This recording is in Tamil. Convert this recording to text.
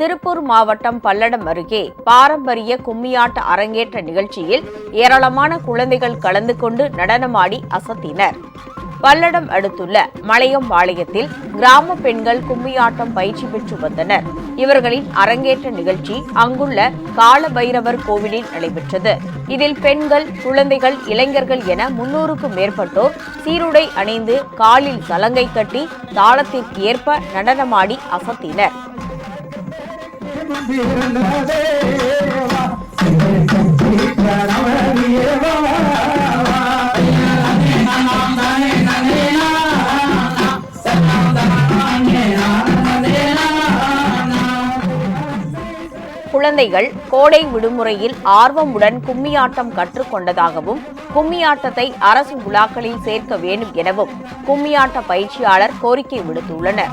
திருப்பூர் மாவட்டம் பல்லடம் அருகே பாரம்பரிய கும்மியாட்ட அரங்கேற்ற நிகழ்ச்சியில் ஏராளமான குழந்தைகள் கலந்து கொண்டு நடனமாடி அசத்தினர். பல்லடம் அடுத்துள்ள மலையம்பாளையத்தில் கிராம பெண்கள் கும்மியாட்டம் பயிற்சி பெற்று வந்தனர். இவர்களின் அரங்கேற்ற நிகழ்ச்சி அங்குள்ள காலபைரவர் கோவிலில் நடைபெற்றது. இதில் பெண்கள் குழந்தைகள் இளைஞர்கள் என முன்னூறுக்கும் மேற்பட்டோர் சீருடை அணிந்து காலில் சலங்கை கட்டி தாளத்திற்கு ஏற்ப நடனமாடி அசத்தினர். குழந்தைகள் கோடை விடுமுறையில் ஆர்வமுடன் கும்மியாட்டம் கற்றுக்கொண்டதாகவும் கும்மியாட்டத்தை அரசு விழாக்களில் சேர்க்க வேண்டும் எனவும் கும்மியாட்ட பயிற்சியாளர் கோரிக்கை விடுத்துள்ளனர்.